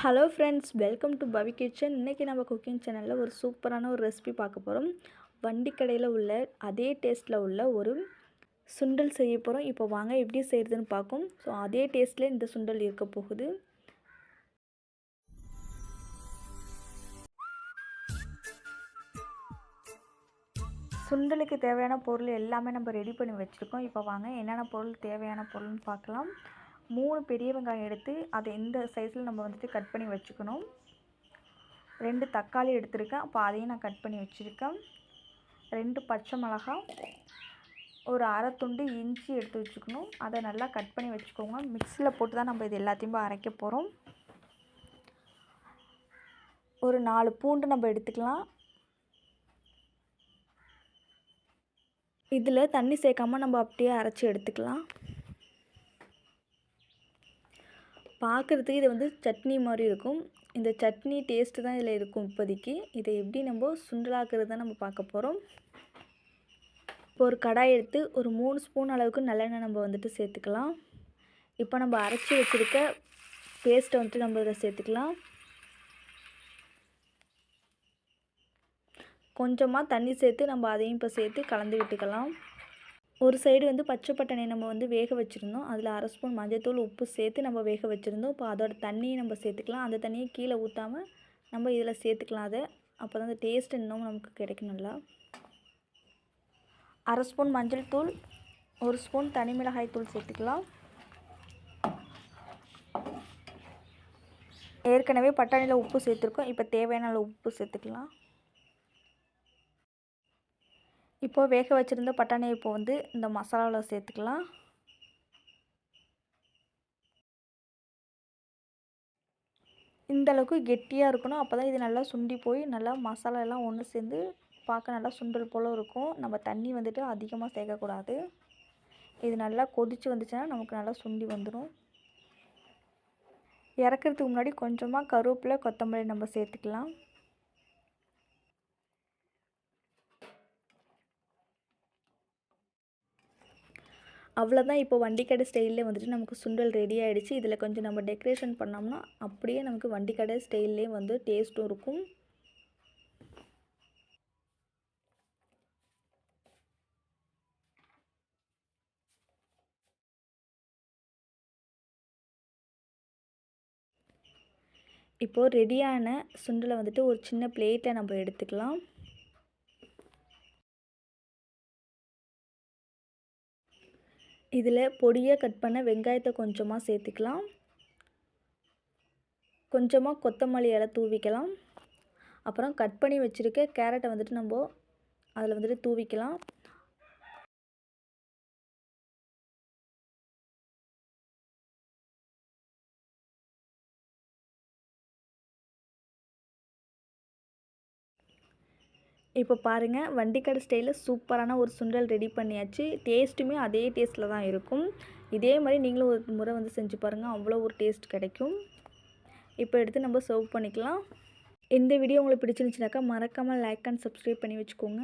Hello friends welcome to Pavi kitchen இன்றைக்கி நம்ம cooking சேனலில் ஒரு சூப்பரான ஒரு ரெசிபி பார்க்க போகிறோம் வண்டி கடையில் உள்ள அதே டேஸ்ட்டில் உள்ள ஒரு சுண்டல் செய்ய போகிறோம் இப்போ வாங்க எப்படி செய்கிறதுன்னு பார்க்கும் ஸோ அதே டேஸ்ட்டில் இந்த சுண்டல் இருக்க போகுது. சுண்டலுக்கு தேவையான பொருள் எல்லாமே நம்ம ரெடி பண்ணி வச்சுருக்கோம். இப்போ வாங்க என்னென்ன பொருள் தேவையான பொருள்னு பார்க்கலாம். மூணு பெரிய வெங்காயம் எடுத்து அதை இந்த சைஸில் நம்ம வந்துட்டு கட் பண்ணி வச்சுக்கணும். ரெண்டு தக்காளி எடுத்திருக்கேன். அப்போ அதையும் நான் கட் பண்ணி வச்சுருக்கேன். ரெண்டு பச்சை மிளகாய் ஒரு அரை துண்டு இஞ்சி எடுத்து வச்சுக்கணும். அதை நல்லா கட் பண்ணி வச்சுக்கோங்க. மிக்சியில் போட்டு தான் நம்ம இது எல்லாத்தையும் அரைக்க போகிறோம் ஒரு நாலு பூண்டு நம்ம எடுத்துக்கலாம். இதில் தண்ணி சேர்க்காமல் நம்ம அப்படியே அரைச்சி எடுத்துக்கலாம். பார்க்குறதுக்கு இது வந்து சட்னி மாதிரி இருக்கும். இந்த சட்னி டேஸ்ட்டு தான் இதில் இருக்கும் இப்போதைக்கு. இதை எப்படி நம்ம சுண்டலாக்குறது தான் நம்ம பார்க்க போகிறோம் இப்போ ஒரு கடாய் எடுத்து ஒரு மூணு ஸ்பூன் அளவுக்கு நல்லெண்ணெய் நம்ம வந்துட்டு சேர்த்துக்கலாம். இப்போ நம்ம அரைச்சி வச்சுருக்க பேஸ்ட்டை வந்துட்டு நம்ம இதை சேர்த்துக்கலாம். கொஞ்சமாக தண்ணி சேர்த்து நம்ம அதையும் இப்போ சேர்த்து கலந்து விட்டுக்கலாம். ஒரு சைடு வந்து பச்சை பட்டாணி நம்ம வந்து வேக வச்சுருந்தோம். அதில் அரை ஸ்பூன் மஞ்சத்தூள் உப்பு சேர்த்து நம்ம வேக வச்சுருந்தோம். இப்போ அதோட தண்ணியை நம்ம சேர்த்துக்கலாம். அந்த தண்ணியை கீழே ஊற்றாமல் நம்ம இதில் சேர்த்துக்கலாம். அதை அப்போ தான் அந்த டேஸ்ட் இன்னும் நமக்கு கிடைக்கும் நல்லா. அரை ஸ்பூன் மஞ்சள் தூள் ஒரு ஸ்பூன் தனி மிளகாய் தூள் சேர்த்துக்கலாம். ஏற்கனவே பட்டாணியில் உப்பு சேர்த்துருக்கோம். இப்போ தேவையான உப்பு சேர்த்துக்கலாம். இப்போது வேக வச்சுருந்த பட்டாணியை இப்போ வந்து இந்த மசாலாவில் சேர்த்துக்கலாம். இந்த அளவுக்கு கெட்டியாக இருக்கணும். அப்போ தான் இது நல்லா சுண்டி போய் நல்லா மசாலா எல்லாம் ஒன்று சேர்ந்து பார்க்க நல்லா சுண்டல் போல் இருக்கும். நம்ம தண்ணி வந்துட்டு அதிகமாக சேர்க்கக்கூடாது. இது நல்லா கொதித்து வந்துச்சுன்னா நமக்கு நல்லா சுண்டி வந்துடும் இறக்கிறதுக்கு முன்னாடி கொஞ்சமாக கருவேப்பிலை கொத்தமல்லி நம்ம சேர்த்துக்கலாம். அவ்வளோதான் இப்போ வண்டிக்கடை ஸ்டைல்லே வந்துட்டு நமக்கு சுண்டல் ரெடி ஆகிடுச்சு இதில் கொஞ்சம் நம்ம டெக்கரேஷன் பண்ணோம்னா அப்படியே நமக்கு வண்டிக்கடை ஸ்டைல்லே வந்து டேஸ்ட்டும் இருக்கும். இப்போது ரெடியான சுண்டலை வந்துட்டு ஒரு சின்ன பிளேட்டை நம்ம எடுத்துக்கலாம். இதில் பொடியாக கட் பண்ண வெங்காயத்தை கொஞ்சமாக சேர்த்துக்கலாம். கொஞ்சமாக கொத்தமல்லி இலை தூவிக்கலாம். அப்புறம் கட் பண்ணி வச்சுருக்க கேரட்டை வந்துட்டு நம்ம அதில் வந்துட்டு தூவிக்கலாம். இப்போ பாருங்கள் வண்டிக்கடை ஸ்டைலில் சூப்பரான ஒரு சுண்டல் ரெடி பண்ணியாச்சு. டேஸ்ட்டுமே அதே டேஸ்ட்டில் தான் இருக்கும். இதே மாதிரி நீங்களும் ஒரு முறை வந்து செஞ்சு பாருங்கள் அவ்வளோ ஒரு டேஸ்ட் கிடைக்கும். இப்போ எடுத்து நம்ம சர்வ் பண்ணிக்கலாம். இந்த வீடியோ உங்களுக்கு பிடிச்சிருந்துச்சுனாக்கா மறக்காமல் லைக் அண்ட் சப்ஸ்கிரைப் பண்ணி வச்சுக்கோங்க.